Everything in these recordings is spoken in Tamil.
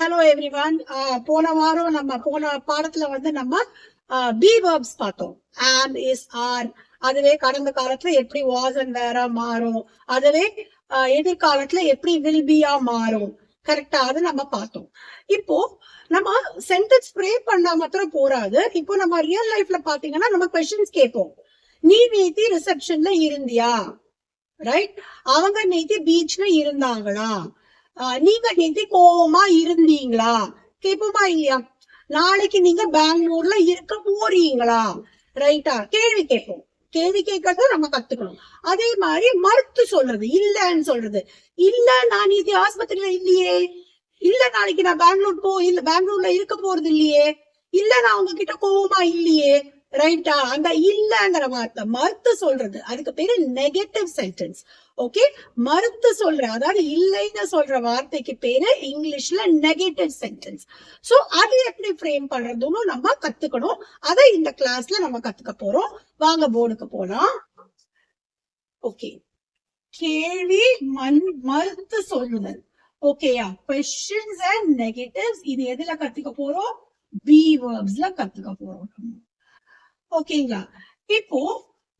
ஹலோ எவ்ரிவன் போன வாரம் நம்ம போன பாடத்துல வந்து நம்ம பி வேர்ப்ஸ் பார்த்தோம். ஆம் இஸ் ஆர் அதுவே கடந்த காலத்துல எப்படி வாஸ் அண்ட் வேற மாறும். அதுவே எதிர்காலத்துல எப்படி வில் பியா மாறும். கரெக்டா அதை நம்ம பார்த்தோம். இப்போ நம்ம சென்டென்ஸ் ப்ரே பண்ணா மாத்திரம் போறாது. இப்போ நம்ம ரியல் லைஃப்ல பாத்தீங்கன்னா நம்ம கொஸ்டின்ஸ் கேட்போம். நீ நேத்தி ரிசப்ஷன்ல இருந்தியா? ரைட் அவங்க நேத்தி பீச்ல இருந்தாங்களா? நீங்க நேத்தி கோவமா இருந்தீங்களா? கேட்போமா இல்லையா? நாளைக்கு நீங்க பெங்களூர்ல இருக்க போறீங்களா? ரைட்டா கேள்வி கேட்போம் கேள்வி கேட்கறத நம்ம கத்துக்கணும். அதே மாதிரி மறுத்து சொல்றது இல்லன்னு சொல்றது. இல்ல நான் இது ஆஸ்பத்திரியில இல்லையே. இல்ல நாளைக்கு நான் பெங்களூர் போ இல்ல பெங்களூர்ல இருக்க போறது இல்லையே. இல்ல நான் உங்ககிட்ட கோவமா இல்லையே. ரைட்டா அந்த இல்லங்கிற வார்த்தை மறுத்து சொல்றது. அதுக்கு பேரு நெகட்டிவ் சென்டென்ஸ் ஓகே மறுத்து சொல்ற அதாவது இல்லைன்னு சொல்ற வார்த்தைக்கு பேரு இங்கிலீஷ்ல நெகட்டிவ் சென்டென்ஸ் சோ அது எப்படி ஃப்ரேம் பண்றதுன்னு நம்ம கத்துக்கணும். அதை இந்த கிளாஸ்ல நம்ம கத்துக்க போறோம். வாங்க போர்டுக்கு போலாம். ஓகே கேள்வி மண் மறுத்து சொல்லுதல். ஓகேயா கொஸ்டின்ஸ் அண்ட் நெகட்டிவ்ஸ் இது எதுல கத்துக்க போறோம்? பி வேர்ப்ஸ்ல கத்துக்க போறோம். ஓகேங்களா இப்போ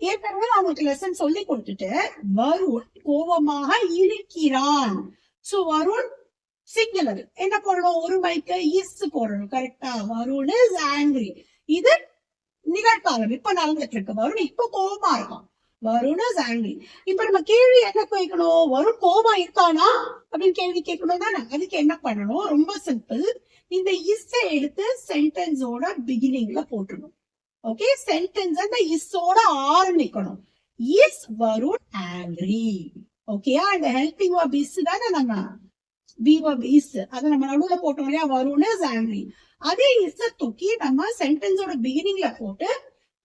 ஏற்கனவே அவங்களுக்கு லெசன் சொல்லி கொடுத்துட்டு வருண் கோபமாக இருக்கிறான் சோ வருண் சிங்குலர் என்ன போடணும்? ஒரு மைக்கு இஸ் போடணும். கரெக்டா வருண் இஸ் ஆங்கிரி இது நிகழ்காலம் இப்ப நடந்துட்டு இருக்கு வருண் இப்ப கோபமா இருக்கான். வருண் இஸ் ஆங்கிரி இப்ப நம்ம கேள்வி என்ன கேட்கணும்? வருண் கோபமா இருக்கானா? அப்படின்னு கேள்வி கேட்கணும் தானே. அதுக்கு என்ன பண்ணணும்? ரொம்ப சிம்பிள் இந்த இஸ்ஸை எடுத்து சென்டென்ஸோட பிகினிங்ல போட்டுடணும். ஓகே சென்டென்ஸ் அந்த இஸ்ஸோட ஆரம்பிக்கணும் இஸ் வருண் ஆங்கிரி ஓகேயா இந்த ஹெல்பிங் verb இஸ் தானே நம்ம? பி verb இஸ் அதை நம்ம நடுவுல போட்டோம் இல்லையா? வருண் இஸ் ஆங்கிரி அதே இஸ் தூக்கி நம்ம சென்டென்ஸோட பிகினிங்ல போட்டு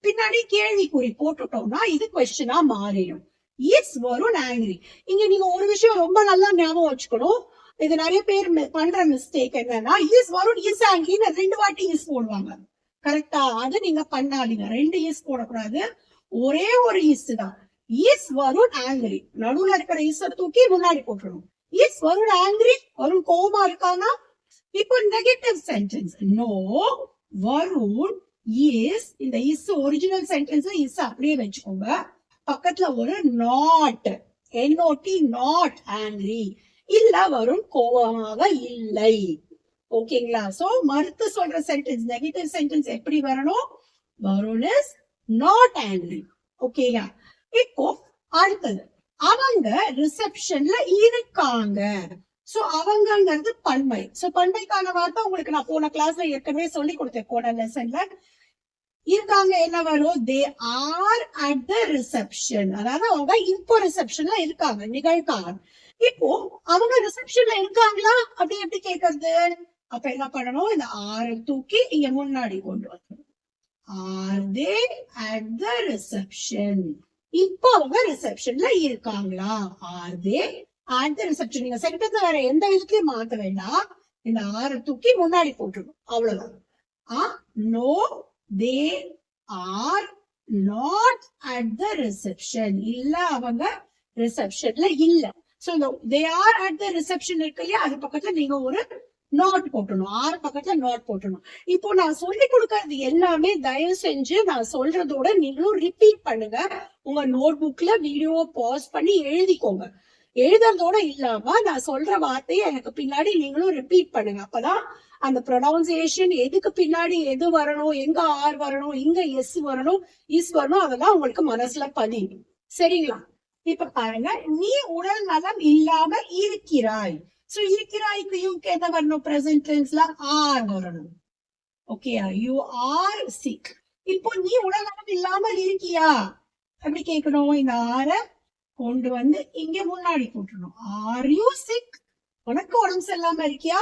பின்னாடி கேள்விக்குறி போட்டுட்டோம்னா இது கொஸ்டினா மாறிடும். இஸ் வருண் ஆங்கிரி இங்க நீங்க ஒரு விஷயம் ரொம்ப நல்லா ஞாபகம் வச்சுக்கணும். இது நிறைய பேர் மி- பண்ற மிஸ்டேக் என்னன்னா இஸ் வருண் இஸ் ஆங்கிரின்னு ரெண்டு வாட்டி இஸ் போடுவாங்க. கரெக்டா அது நீங்க பண்ணாதீங்க. ரெண்டு இஸ் போடக்கூடாது. ஒரே ஒரு இஸ் தான். Is Varun angry. நடுவுல இருக்கிற இஸ் தூக்கி முன்னாடி போட்டுடும் இஸ் வருண் ஆங்கிரி வருண் கோபமா இருக்கானா? இப்போ negative sentence no Varun is இந்த இஸ் ஒரிஜினல் சென்டென்ஸ் இஸ் அப்படியே வச்சுக்கோங்க. பக்கத்துல ஒரு நாட் என்ஓடி நாட் ஆங்கிரி. இல்ல வரும் கோபமாக இல்லை. ஓகேங்களா? சோ மறுத்து சொல்ற சென்டென்ஸ் நெகட்டிவ் சென்டென்ஸ் எப்படி வரணும்? வருண் இஸ் நாட் ஆங்கிரி ஓகேயா? இப்போ அடுத்தது. அவங்க ரிசப்ஷன்ல இருக்காங்க. சோ அவங்கங்கிறது பண்மை சோ பண்மைக்கான வார்த்தை உங்களுக்கு நான் போன கிளாஸ்ல ஏற்கனவே சொல்லி கொடுத்தேன். போன லெசன்ல இருக்காங்க என்ன வரும்? They are at the reception அதாவது அவங்க இப்போ ரிசப்ஷன்ல இருக்காங்க நிகழ்காலம். இப்போ அவங்க ரிசப்ஷன்ல இருக்காங்களா? அப்படி எப்படி கேக்குறது அப்ப என்ன பண்ணணும்? இந்த ஆறு தூக்கி இங்க முன்னாடி கொண்டு வரணும். Are they at the reception இப்போ அவங்க ரிசப்ஷன்ல இருக்காங்களா? Are they at the reception நீங்க சென்டென்ஸ் வேற எந்த விதத்திலயும் மாத்த வேண்டாம். இந்த ஆறு தூக்கி முன்னாடி போட்டுடும் அவ்வளவுதான். ஆ no they are not at the reception இல்ல அவங்க ரிசப்ஷன்ல இல்ல. So they are at the reception இருக்கு இல்லையா? அது பக்கத்துல நீங்க ஒரு நோட் போட்டணும் ஆறு பக்கத்துல நோட் போட்டணும் இப்போ நான் சொல்லி கொடுக்கறது எல்லாமே தயவு செஞ்சு நான் சொல்றதோட நீங்களும் ரிப்பீட் பண்ணுங்க. உங்க நோட் புக்ல வீடியோவை பாஸ் பண்ணி எழுதிக்கோங்க. எழுதுறதோட இல்லாம நான் சொல்ற வார்த்தையை எனக்கு பின்னாடி நீங்களும் ரிப்பீட் பண்ணுங்க. அப்பதான் அந்த ப்ரொனவுன்சியேஷன் எதுக்கு பின்னாடி எது வரணும் எங்க ஆர் வரணும் எங்க எஸ் வரணும் இஸ் வரணும் அதெல்லாம் உங்களுக்கு மனசுல பதியும். சரிங்களா? இப்ப பாருங்க நீ உடல் நலம் இல்லாம இருக்கிறாய். இருக்கிறாய்க்கு யூக்கு என்ன வரணும் பிரசன்ட் டென்ஸ்ல ஆர் வரணும் ஓகே யூ ஆர் சிக் இப்போ நீ உலகம் இல்லாமல் இருக்கியா? எப்படி கேட்கணும் இந்த ஆற கொண்டு வந்து இங்க முன்னாடி போட்டுணும் ஆர் யூ சிக் உனக்கு உடம்பு சரியில்லாம இருக்கியா?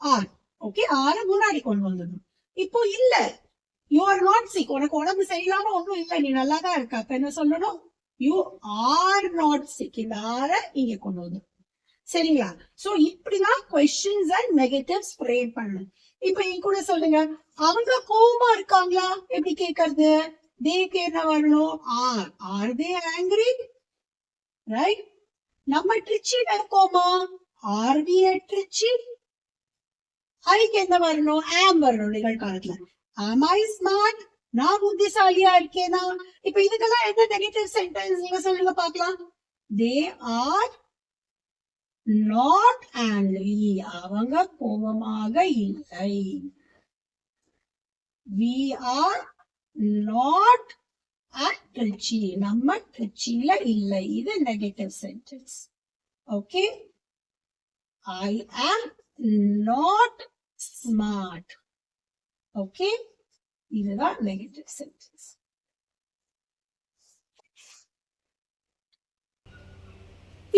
ஆர் ஓகே ஆற முன்னாடி கொண்டு வந்துடணும் இப்போ இல்ல. யூ ஆர் நாட் சிக் உனக்கு உடம்பு சரியில்லாம ஒன்றும் இல்ல. நீ நல்லா தான் இருக்க. அப்ப என்ன சொல்லணும்? யூ ஆர் நாட் சிக் இந்த ஆற இங்க கொண்டு வந்து சரிங்களா? சோ இப்படிதான் கொஸ்டின்ஸ் அண்ட் நெகட்டிவ் ஸ்ப்ரே பண்ணு இப்ப என் கூட சொல்லுங்க அவங்க கோபமா இருக்காங்களா? எப்படி கேக்குறது தேக்கு என்ன வரணும்? Are are they angry right நம்ம ட்ரிச்சில இருக்கோமா ஆர் வி ட்ரிச்சி? ஹைக்கு என்ன வரணும்? ஆம் வரணும் நிகழ்காலத்துல ஆம் ஐ ஸ்மார்ட் நான் புத்திசாலியா இருக்கேனா? இப்ப இதுக்கெல்லாம் என்ன நெகட்டிவ் சென்டென்ஸ் நீங்க சொல்லுங்க பாக்கலாம் தே ஆர் நாட் ஆங்கிரி அவங்க கோபமாக இல்லை. We are not at Trichy நம்ம திருச்சியில இல்லை. இது negative sentence okay I am not smart okay இதுதான் நெகட்டிவ் சென்டென்ஸ்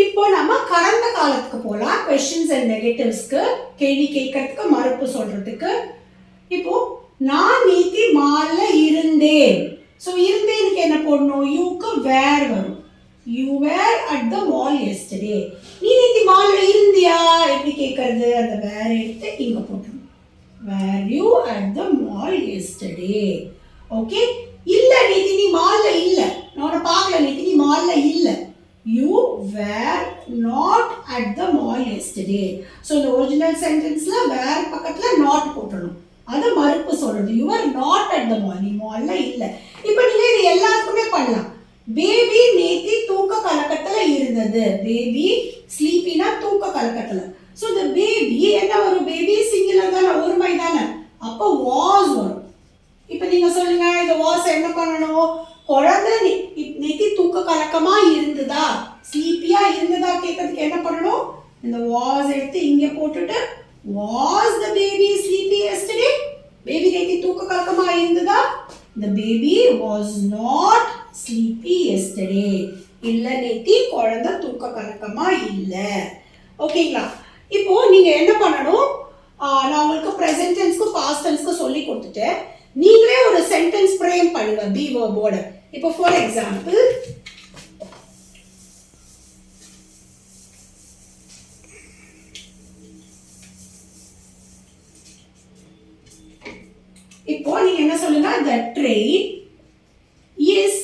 இப்போ நம்ம கடந்த காலத்துக்கு போகலாம் கொஷின்ஸ் அண்ட் நெகட்டிவ்ஸ்க்கு கேள்வி கேட்கறதுக்கு மறுப்பு சொல்றதுக்கு. இப்போ நான் நீத்தி மால்ல இருந்தேன். ஸோ இருந்தேனுக்கு என்ன போடணும்? யூக்கு வேர் வரும். You were at the mall yesterday நீ நீத்தி மால்ல இருந்தியா? எப்படி கேட்கறது? அந்த வேர் எடுத்து இங்க போட்டணும் were you at the mall yesterday okay இல்லை நீதி நீ மால்ல இல்லை. நான் உன்னை பார்க்கல நீதி நீ மால்ல இல்லை. You were not at the mall yesterday so இந்த ஒரிஜினல் சென்டென்ஸில் வேர் பக்கத்தில் நாட் போட்டணும் அது மறுப்பு சொல்றது. You not at the mall நீ மால்ல இல்லை. இப்போ நீங்கள் இது எல்லாருக்குமே பண்ணலாம். பேபி நேத்தி தூக்க கலக்கத்தில் இருந்தது. பேபி ஸ்லீப்பினா தூக்க கலக்கத்தில். ஸோ இந்த பேபி என்ன வரும்? பேபி சிங்கிளர் தானே? ஒருமை தானே? அப்போ வாஸ் வரும். இப்போ நீங்கள் சொல்லுங்க இந்த வாஸ் என்ன பண்ணணும்? குழந்தை நி- தூக்க கலக்கமா இருந்ததா ஸ்லீப்பியா இருந்ததா கேட்கறதுக்கு என்ன பண்ணணும்? இந்த வாஸ் எடுத்து இங்க போட்டுட்டு was the baby sleepy yesterday baby நேத்தி தூக்க கலக்கமா இருந்ததா the baby was not sleepy yesterday இல்ல நேத்தி குழந்தை தூக்க கலக்கமா இல்ல ஓகேங்களா? இப்போ நீங்க என்ன பண்ணணும்? நான் உங்களுக்கு ப்ரெசன்ட் டென்ஸ்க்கு பாஸ்ட் டென்ஸ்க்கு சொல்லி கொடுத்துட்டேன். நீங்களே ஒரு சென்டென்ஸ் ஃப்ரேம் பண்ணுங்க பி வேர்போட இப்போ ஃபார் எக்ஸாம்பிள் இப்போ நீங்க என்ன சொல்லுங்க? The train is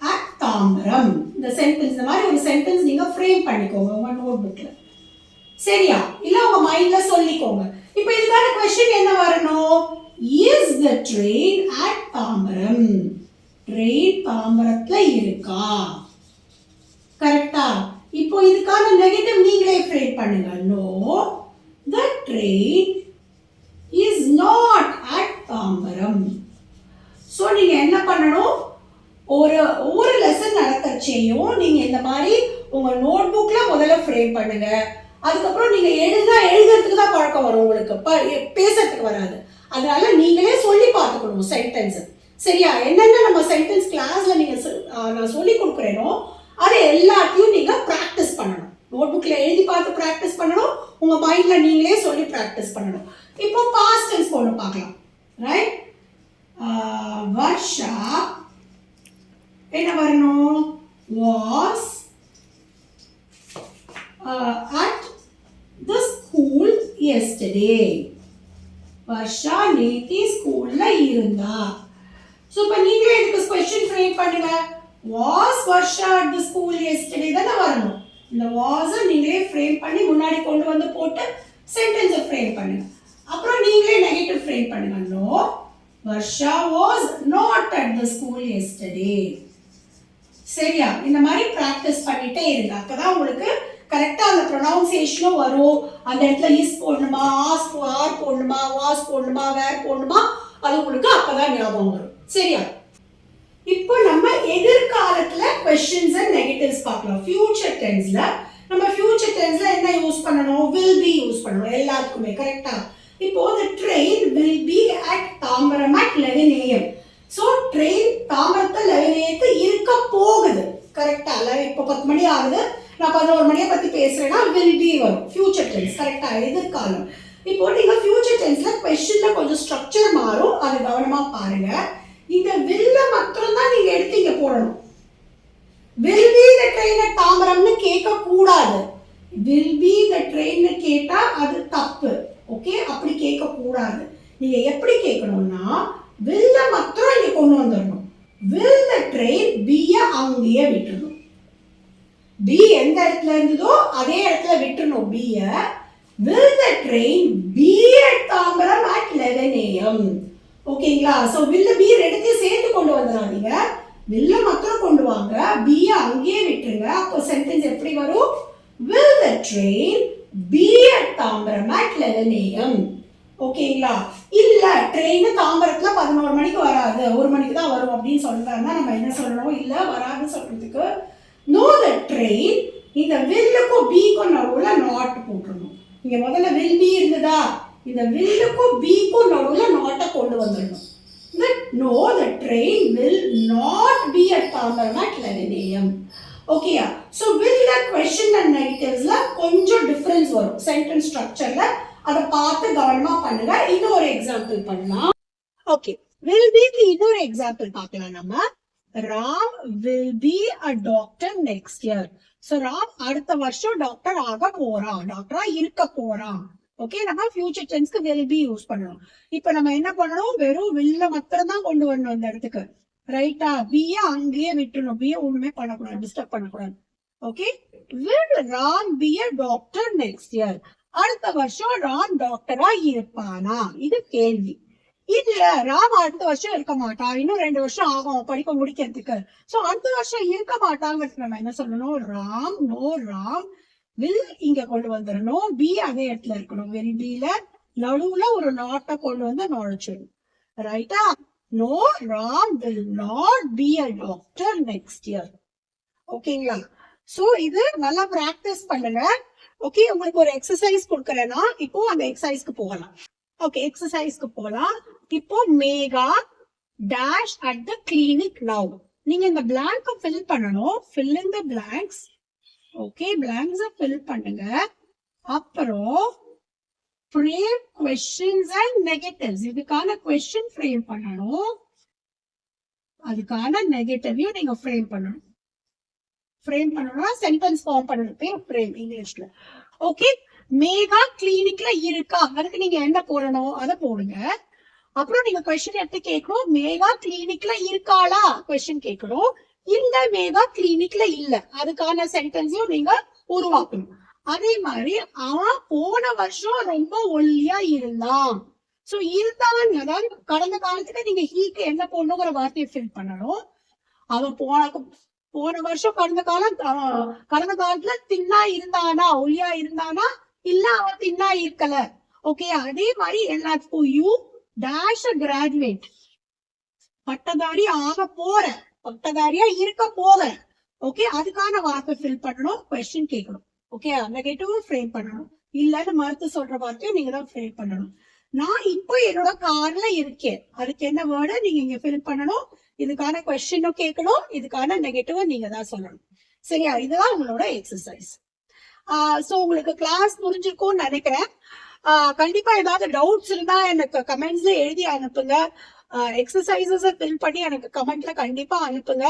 at Tambaram இந்த சென்டென்ஸ் இந்த மாதிரி ஒரு சென்டென்ஸ் நீங்க ஃப்ரேம் பண்ணிக்கோங்க உங்க நோட் புக்ல சரியா? இல்ல உங்க மைண்ட்ல சொல்லிக்கோங்க. இப்போ இதுக்கான கொஸ்டின் என்ன வரணும்? Is the train at Tambaram train தாம்பரத்துல இருக்கா? கரெக்டா? இப்போ இதுக்கான நெகட்டிவ் நீங்களே ஃப்ரேம் பண்ணுங்க. No the train is not at Tambaram so நீங்க என்ன பண்ணணும்? ஒரு ஒரு லெசன் நடத்தச்சேயும் நீங்க இந்த மாதிரி உங்க நோட் புக்ல முதல்ல ஃப்ரேம் பண்ணுங்க. அதுக்கப்புறம் நீங்க எழுதா எழுதுறதுக்கு தான் பழக்கம் வரும் உங்களுக்கு. ப- பேசுறதுக்கு வராது. அதனால நீங்களே சொல்லி பார்த்துக்கணும் சென்டென்ஸ் சரியா? என்னென்ன நம்ம சென்டென்ஸ் கிளாஸில் நீங்கள் சொ- நான் சொல்லி கொடுக்குறேனோ அதை எல்லாத்தையும் நீங்கள் ப்ராக்டிஸ் பண்ணணும். நோட் புக்கில் எழுதி பார்த்து ப்ராக்டிஸ் பண்ணணும். உங்கள் மைண்டில் நீங்களே சொல்லி ப்ராக்டிஸ் பண்ணணும். இப்போ பாஸ்ட் டென்ஸ் ஒன்று பார்க்கலாம். ரைட் வர்ஷா என்ன வரணும்? Was at the school yesterday Varsha நேத்தி ஸ்கூலில் இருந்தா. ஸோ இப்போ நீங்களே இதுக்கு கொஸ்டின் ஃப்ரேம் பண்ணுங்க. Was Varsha at the school yesterday தானே வரணும். இந்த வாஸை நீங்களே ஃப்ரேம் பண்ணி முன்னாடி கொண்டு வந்து போட்டு சென்டென்ஸை ஃப்ரேம் பண்ணுங்க. அப்புறம் நீங்களே நெகட்டிவ் ஃப்ரேம் பண்ணுங்க. No Varsha was not at the school yesterday சரியா? இந்த மாதிரி ப்ராக்டிஸ் பண்ணிட்டே இருங்க. அப்பதான் உங்களுக்கு கரெக்டாக அந்த ப்ரொனவுன்சியேஷனும் வரும். அந்த இடத்துல இஸ் போடணுமா ஆஸ் ஆர் போடணுமா வாஸ் போடணுமா வேர் போடணுமா அது உங்களுக்கு அப்பதான் ஞாபகம் வரும். சரியா? இப்போ நம்ம எதிர்காலத்துல கொஸ்டின்ஸ் அண்ட் நெகட்டிவ்ஸ் பார்க்கலாம். ஃபியூச்சர் டென்ஸ்ல நம்ம ஃபியூச்சர் டென்ஸ்ல என்ன யூஸ் பண்ணணும்? வில் பி யூஸ் பண்ணணும். எல்லாத்துக்குமே கரெக்டா இப்போ the train will be at Tambaram at eleven AM so train தாம்பரத்தில் லெவன் ஏக்கு இருக்க போகுது. கரெக்டா இப்போ பத்து மணி ஆகுது. நான் பதினோரு மணியை பற்றி பேசுறேன்னா வில் பி வரும். ஃபியூச்சர் டென்ஸ் கரெக்டா எதிர்காலம். இப்போ நீங்க ஃபியூச்சர் டென்ஸ்ல கொஸ்டின்ல கொஞ்சம் ஸ்ட்ரக்சர் மாறும். அதை கவனமா பாருங்க. இந்த வில்ல மட்டும்தான் தான் நீங்க எடுத்து இங்க போடணும். வில் பி த ட்ரெயின் தாமரம்னு கேட்க கூடாது வில் பி த ட்ரெயின் கேட்டா அது தப்பு. ஓகே அப்படி கேட்க கூடாது நீங்க எப்படி கேட்கணும்னா வில்ல மாத்திரம் இங்க கொண்டு வந்துடணும். வில் த ட்ரெயின் பிய அங்கேயே விட்டுணும் பி எந்த இடத்துல இருந்ததோ அதே இடத்துல விட்டுணும் பிய வில் த ட்ரெயின் பி நிலையம் ஓகேங்களா ஸோ வில்ல பி ரெண்டுத்தையும் சேர்த்து கொண்டு வந்துடாதீங்க வில்ல மாத்திரம் கொண்டு வாங்க. பி அங்கேயே விட்டுருங்க. அப்போ சென்டென்ஸ் எப்படி வரும்? Will the train be at Tambaram at eleven ஓகேங்களா இல்ல ட்ரெயின் தாம்பரத்துல பதினோரு மணிக்கு வராது. ஒரு மணிக்கு தான் வரும் அப்படின்னு சொல்றாருன்னா நம்ம என்ன சொல்லணும்? இல்ல வராதுன்னு சொல்றதுக்கு. நோ த ட்ரெயின் இந்த வில்லுக்கும் பிக்கும் நடுவுல நாட் போட்டுருணும் இங்க முதல்ல வில் பி இருந்ததா? இந்த வில்லுக்கும் பிக்கும் நடுவுல நாட்டை கொண்டு வந்துடணும். No the train will not be at Tambaram at eleven AM ஓகேயா ஸோ வில் கொஷின் அண்ட் நெகட்டிவ்ஸில் கொஞ்சம் டிஃப்ரென்ஸ் வரும். சென்டென்ஸ் ஸ்ட்ரக்சர்ல அதை பார்த்து கவனமா பண்ணுங்க. இன்னொரு எக்ஸாம்பிள் பண்ணலாம். ஓகே வில் பி இன்னொரு எக்ஸாம்பிள் பார்க்கலாம் நம்ம. Ram will be a doctor next year so Ram அடுத்த வருஷம் டாக்டர் ஆக போறான். டாக்டரா இருக்க போறான். ஓகே நம்ம ஃபியூச்சர் டென்ஸ்க்கு வில் பி யூஸ் பண்ணணும். இப்போ நம்ம என்ன பண்ணணும்? வெறும் வில்ல மாத்திரம் தான் கொண்டு வரணும் இந்த இடத்துக்கு. ரைட்டா பிய அங்கேயே விட்டுணும் பிய ஒண்ணுமே பண்ணக்கூடாது. டிஸ்டர்ப் பண்ணக்கூடாது. Okay will Ram be a doctor next year அடுத்த வருஷம் ராம் டாக்டரா இருப்பானா? இது கேள்வி. இதுல ராம் அடுத்த வருஷம் இருக்க மாட்டான் இன்னும் ரெண்டு வருஷம் ஆகும் படிக்க முடிக்கிறதுக்கு. சோ அடுத்த வருஷம் இருக்க மாட்டாங்கிறது நம்ம என்ன சொல்லணும்? ராம் நோ ராம் வில் இங்க கொண்டு வந்துடணும் பி அதே இடத்துல இருக்கணும். வெரி பில நடுவுல ஒரு நாட்டை கொண்டு வந்து நுழைச்சிடணும். ரைட்டா no Ram will not be a doctor next year ஓகேங்களா சோ இது நல்லா பிராக்டிஸ் பண்ணுங்க. ஓகே உங்களுக்கு ஒரு எக்ஸசைஸ் கொடுக்குறேன்னா இப்போ அந்த எக்ஸசைஸ்க்கு போகலாம். ஓகே எக்ஸசைஸ்க்கு போகலாம். இப்போ Megha dash at the clinic now நீங்க இந்த பிளாங்க ஃபில் பண்ணணும். Fill in the blanks okay பிளாங்க்ஸ fill பண்ணுங்க. அப்புறம் ஃப்ரேம் கொஸ்டின்ஸ் அண்ட் நெகட்டிவ்ஸ் இதுக்கான கொஸ்டின் ஃப்ரேம் பண்ணணும். அதுக்கான நெகட்டிவையும் நீங்க ஃப்ரேம் பண்ணணும். ஃப்ரேம் பண்ணணும்னா சென்டென்ஸ் ஃபார்ம் பண்ணுறது ஃப்ரேம் இங்கிலீஷ்ல ஓகே மேகா கிளினிக்ல இருக்கா? அதுக்கு நீங்க என்ன போடணும்? அதை போடுங்க. அப்புறம் நீங்க கொஸ்டின் எடுத்து கேட்கணும். மேகா கிளினிக்ல இருக்காளா? கொஸ்டின் கேட்கணும். இந்த மேகா கிளினிக்ல இல்ல. அதுக்கான சென்டென்ஸையும் நீங்க உருவாக்கணும். அதே மாதிரி அவன் போன வருஷம் ரொம்ப ஒல்லியா இருந்தான். சோ இருந்தான் அதாவது கடந்த காலத்துல நீங்க ஹீக்கு என்ன போடணுங்கிற வார்த்தையை ஃபில் பண்ணணும். அவன் போன போன வருஷம் கடந்த காலம் கடந்த காலத்துல தின்னா இருந்தானா ஒல்லியா இருந்தானா? இல்ல அவன் தின்னா இருக்கல. ஓகே அதே மாதிரி எல்லாத்துக்கும் யூ டேஷ் கிராஜுவேட் பட்டதாரி ஆக போற. பட்டதாரியா இருக்க போவேன். ஓகே அதுக்கான வார்த்தை ஃபில் பண்ணணும் கொஸ்டின் கேட்கணும். ஓகே நெகட்டிவும் ஃப்ரேம் பண்ணணும். இல்லன்னு மறுத்து சொல்ற வார்த்தையும் நீங்க தான் ஃப்ரேம் பண்ணணும். நான் இப்போ என்னோட கார்ல இருக்கேன். அதுக்கு என்ன வேர்டு நீங்க இங்க ஃபில் பண்ணணும். இதுக்கான கொஸ்டினும் கேட்கணும். இதுக்கான நெகட்டிவும் நீங்க தான் சொல்லணும். சரியா? இதுதான் உங்களோட எக்ஸசைஸ் ஸோ உங்களுக்கு கிளாஸ் புரிஞ்சிருக்கும்னு நினைக்கிறேன். ஆஹ் கண்டிப்பா ஏதாவது டவுட்ஸ் இருந்தா எனக்கு கமெண்ட்ஸ்ல எழுதி அனுப்புங்க. எக்ஸசைசஸை ஃபில் பண்ணி எனக்கு கமெண்ட்ல கண்டிப்பா அனுப்புங்க.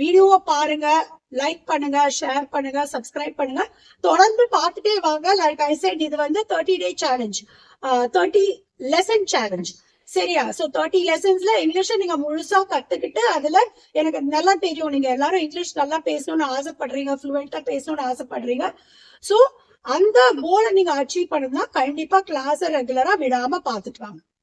வீடியோவை பாருங்க லைக் பண்ணுங்க ஷேர் பண்ணுங்க சப்ஸ்கிரைப் பண்ணுங்க. தொடர்ந்து பார்த்துட்டே வாங்க. லைக் ஐ செட் இது வந்து thirty day challenge thirty lesson challenge சரியா? சோ தேர்ட்டி லெசன்ஸ்ல இங்கிலீஷை நீங்க முழுசா கத்துக்கிட்டு அதுல எனக்கு நல்லா தெரியும். நீங்க எல்லாரும் இங்கிலீஷ் நல்லா பேசணும்னு ஆசைப்படுறீங்க ஃப்ளூவெண்டா பேசணும்னு ஆசைப்படுறீங்க. சோ அந்த கோலை நீங்க அச்சீவ் பண்ணணும்னா கண்டிப்பா கிளாஸ் ரெகுலரா விடாம பாத்துட்டு வாங்க.